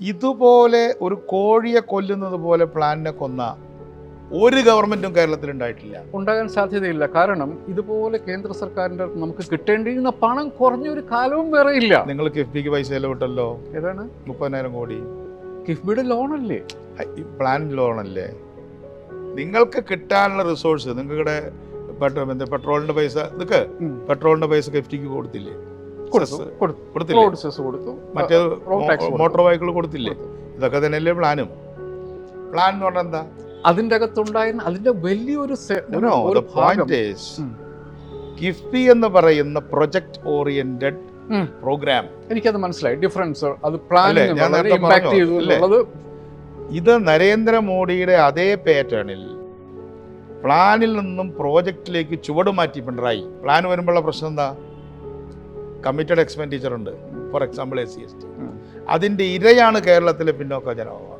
ഇതുപോലെ ഒരു കോഴിയെ കൊല്ലുന്നത് പോലെ പ്ലാനിനെ കൊന്ന ഒരു ഗവൺമെന്റും കേരളത്തിൽ ഉണ്ടായിട്ടില്ല. ഉണ്ടാകാൻ സാധ്യതയില്ല. കാരണം ഇതുപോലെ കേന്ദ്ര സർക്കാരിന്റെ നമുക്ക് കിട്ടേണ്ടിയിരുന്ന പണം കുറഞ്ഞ ഒരു കാലവും വേറെ ഇല്ല. നിങ്ങൾ കിഫ്ബിക്ക് പൈസ ചെലവിട്ടല്ലോ ഏതാണ്? മുപ്പതിനായിരം കോടി. കിഫ്ബിയുടെ ലോണല്ലേ? പ്ലാൻ ലോണല്ലേ? നിങ്ങൾക്ക് കിട്ടാനുള്ള റിസോഴ്സ് നിങ്ങളുടെ പെട്രോ പെട്രോളിന്റെ പൈസ നിൽക്ക് പെട്രോളിന്റെ പൈസ കിഫ്റ്റിക്ക് കൊടുത്തില്ലേ? കൊടുത്തു. മറ്റേ മോട്ടോർ വെഹിക്കിൾ കൊടുത്തില്ലേ? ഇതൊക്കെ തന്നെയല്ലേ പ്ലാനും? പ്ലാൻ എന്ന് പറഞ്ഞാൽ എന്താ? അതിന്റെ അകത്തുണ്ടായിരുന്ന അതിന്റെ വലിയൊരു. കിഫ്ബി എന്ന് പറയുന്ന പ്രൊജക്ട് ഓറിയന്റഡ് പ്രോഗ്രാം എനിക്കത് മനസ്സിലായി. ഡിഫറൻസ് അത് ഇമ്പാക്ട് ചെയ്തു അല്ലേ? എന്നുള്ളത് ഇത് നരേന്ദ്രമോദിയുടെ അതേ പാറ്റേണിൽ പ്ലാനിൽ നിന്നും പ്രോജക്റ്റിലേക്ക് ചുവട് മാറ്റി പിണറായി. പ്ലാൻ വരുമ്പോഴുള്ള പ്രശ്നം എന്താ? കമ്മിറ്റഡ് എക്സ്പെൻഡിച്ചർ ഉണ്ട് for example S C S T. അതിന്റെ ഇരയാണ് കേരളത്തിലെ പിന്നോക്ക ജനവിഭാഗം